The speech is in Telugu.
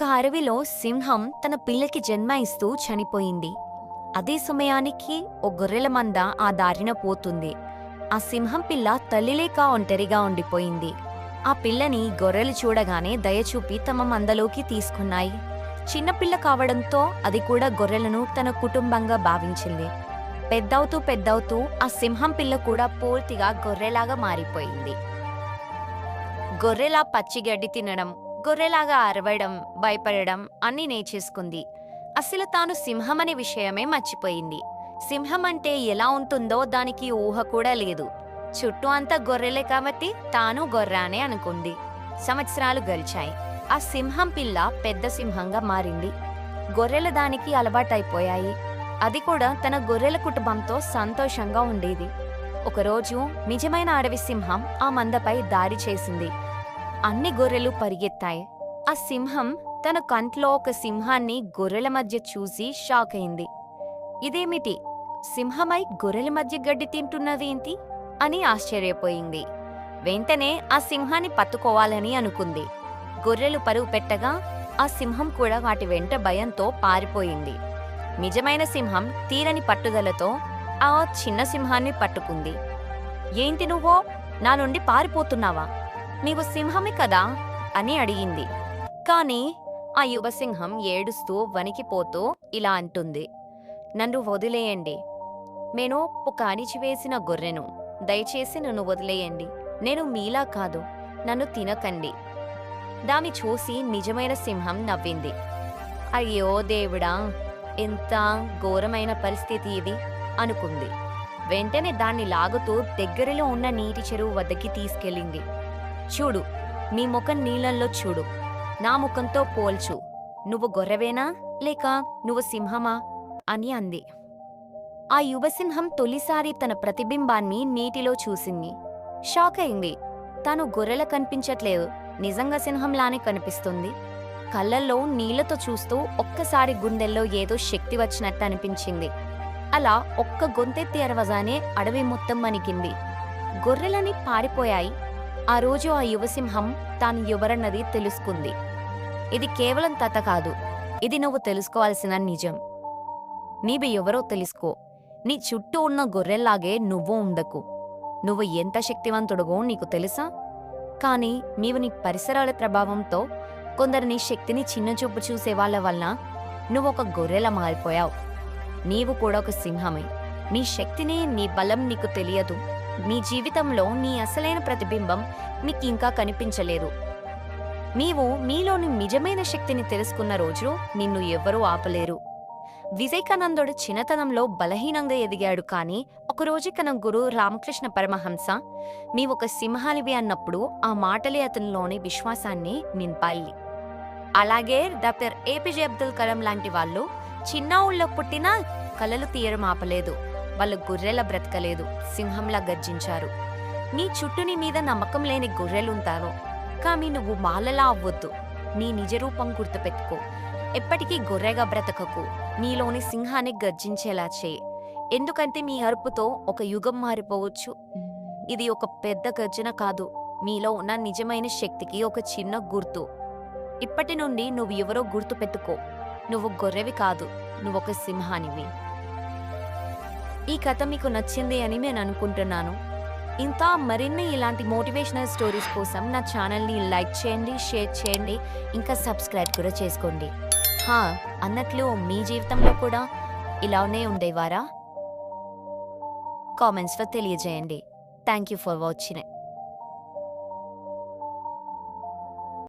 ఒక అడవిలో సింహం తన పిల్లకి జన్మ ఇస్తూ చనిపోయింది. అదే సమయానికి ఓ గొర్రెల మంద ఆ దారిన పోతుంది. ఆ సింహం పిల్ల తల్లిలేక ఒంటరిగా ఉండిపోయింది. ఆ పిల్లని గొర్రెలు చూడగానే దయచూపి తమ మందలోకి తీసుకున్నాయి. చిన్నపిల్ల కావడంతో అది కూడా గొర్రెలను తన కుటుంబంగా భావించింది. పెద్దవుతూ పెద్దవుతూ ఆ సింహం పిల్ల కూడా పూర్తిగా గొర్రెలాగా మారిపోయింది. గొర్రెలా పచ్చిగడ్డి తినడం గొర్రెలాగా అరవడం భయపడడం అన్నీ నేర్చేసుకుంది. అసలు తాను సింహమనే విషయమే మర్చిపోయింది. సింహం అంటే ఎలా ఉంటుందో దానికి ఊహ కూడా లేదు. చుట్టూ అంతా గొర్రెలే కాబట్టి తాను గొర్రానే అనుకుంది. సంవత్సరాలు గడిచాయి. ఆ సింహం పిల్ల పెద్ద సింహంగా మారింది. గొర్రెలు దానికి అలవాటైపోయాయి. అది కూడా తన గొర్రెల కుటుంబంతో సంతోషంగా ఉండేది. ఒకరోజు నిజమైన అడవి సింహం ఆ మందపై దాడి చేసింది. అన్ని గొర్రెలు పరిగెత్తాయి. ఆ సింహం తన కంట్లో ఒక సింహాన్ని గొర్రెల మధ్య చూసి షాక్ అయింది. ఇదేమిటి? సింహమై గొర్రెల మధ్య గడ్డి తింటున్నదేంటి అని ఆశ్చర్యపోయింది. వెంటనే ఆ సింహాన్ని పట్టుకోవాలని అనుకుంది. గొర్రెలు పరుగు పెట్టగా ఆ సింహం కూడా వాటి వెంట భయంతో పారిపోయింది. నిజమైన సింహం తీరని పట్టుదలతో ఆ చిన్న సింహాన్ని పట్టుకుంది. ఏంటి నువ్వో? నా నుండి పారిపోతున్నావా? నీవు సింహమే కదా? అని అడిగింది. కాని ఆ యువసింహం ఏడుస్తూ వణికిపోతూ ఇలా అంటుంది. నన్ను వదిలేయండి. నేను ఒక అణిచివేసిన గొర్రెను. దయచేసి నన్ను వదిలేయండి. నేను మీలా కాదు. నన్ను తినకండి. దాన్ని చూసి నిజమైన సింహం నవ్వింది. అయ్యో దేవుడా! ఎంత ఘోరమైన పరిస్థితి ఇది! అనుకుంది. వెంటనే దాన్ని లాగుతూ దగ్గరలో ఉన్న నీటి చెరువు వద్దకి తీసుకెళ్ళింది. చూడు నీ ముఖం నీళ్ళల్లో చూడు. నా ముఖంతో పోల్చు. నువ్వు గొర్రెవేనా? లేక నువ్వు సింహమా? అని అంది. ఆ యువసింహం తొలిసారి తన ప్రతిబింబాన్ని నీటిలో చూసింది. షాక్ అయింది. తాను గొర్రెల కనిపించట్లేదు. నిజంగా సింహంలానే కనిపిస్తుంది. కళ్ళల్లో నీళ్ళతో చూస్తూ ఒక్కసారి గుండెల్లో ఏదో శక్తి వచ్చినట్టు అనిపించింది. అలా ఒక్క గొంతెత్తి అరవజానే అడవి మొత్తం మణికింది గొర్రెలని పారిపోయాయి. ఆ రోజు ఆ యువసింహం తాను ఎవరన్నది తెలుసుకుంది. ఇది కేవలం కథ కాదు. ఇది నువ్వు తెలుసుకోవాల్సిన నిజం. నీవి ఎవరో తెలుసుకో. నీ చుట్టూ ఉన్న గొర్రెల్లాగే నువ్వు ఉండకు. నువ్వు ఎంత శక్తివంతుడుగో నీకు తెలుసా? కానీ నీవు నీ పరిసరాల ప్రభావంతో కొందరు నీ శక్తిని చిన్నచూపు చూసే వాళ్ళ వలన నువ్వు ఒక గొర్రెలా మారిపోయావు. నీవు కూడా ఒక సింహమే. నీ శక్తిని నీ బలం నీకు తెలియదు. మీ జీవితంలో నీ అసలైన ప్రతిబింబం మీకు ఇంకా కనిపించలేదు. నీవు మీలోని నిజమైన శక్తిని తెలుసుకున్న రోజు నిన్ను ఎవ్వరూ ఆపలేరు. వివేకానందుడు చిన్నతనంలో బలహీనంగా ఎదిగాడు కానీ ఒకరోజు తన గురు రామకృష్ణ పరమహంస నీవొక సింహాలివి సింహానివి అన్నప్పుడు ఆ మాటలే అతనిలోని విశ్వాసాన్ని నింపాయి. అలాగే డాక్టర్ ఏపీజే అబ్దుల్ కలాం లాంటి వాళ్ళు చిన్న ఊళ్ళో పుట్టినా కలలు తీయడం ఆపలేదు. వాళ్ళు గొర్రెల బ్రతకలేదు సింహంలా గర్జించారు. నీ చుట్టుని మీద నమ్మకం లేని గొర్రెలుంటారు కానీ నువ్వు మాలలా అవ్వద్దు. నీ నిజ రూపం గుర్తుపెట్టుకో. ఎప్పటికీ గొర్రెగా బ్రతకకు నీలోని సింహాన్ని గర్జించేలా చేయి. ఎందుకంటే మీ అరుపుతో ఒక యుగం మారిపోవచ్చు. ఇది ఒక పెద్ద గర్జన కాదు మీలో ఉన్న నిజమైన శక్తికి ఒక చిన్న గుర్తు. ఇప్పటి నుండి నువ్వు ఎవరో గుర్తు పెట్టుకో నువ్వు గొర్రెవి కాదు నువ్వొక సింహానివి. ఈ కథ మీకు నచ్చింది అని నేను అనుకుంటున్నాను. ఇంకా మరిన్ని ఇలాంటి మోటివేషనల్ స్టోరీస్ కోసం నా ఛానల్ని లైక్ చేయండి షేర్ చేయండి ఇంకా సబ్స్క్రైబ్ కూడా చేసుకోండి. హా అన్నట్లు మీ జీవితంలో కూడా ఇలానే ఉండేవారా? కామెంట్స్లో తెలియజేయండి. Thank you for watching.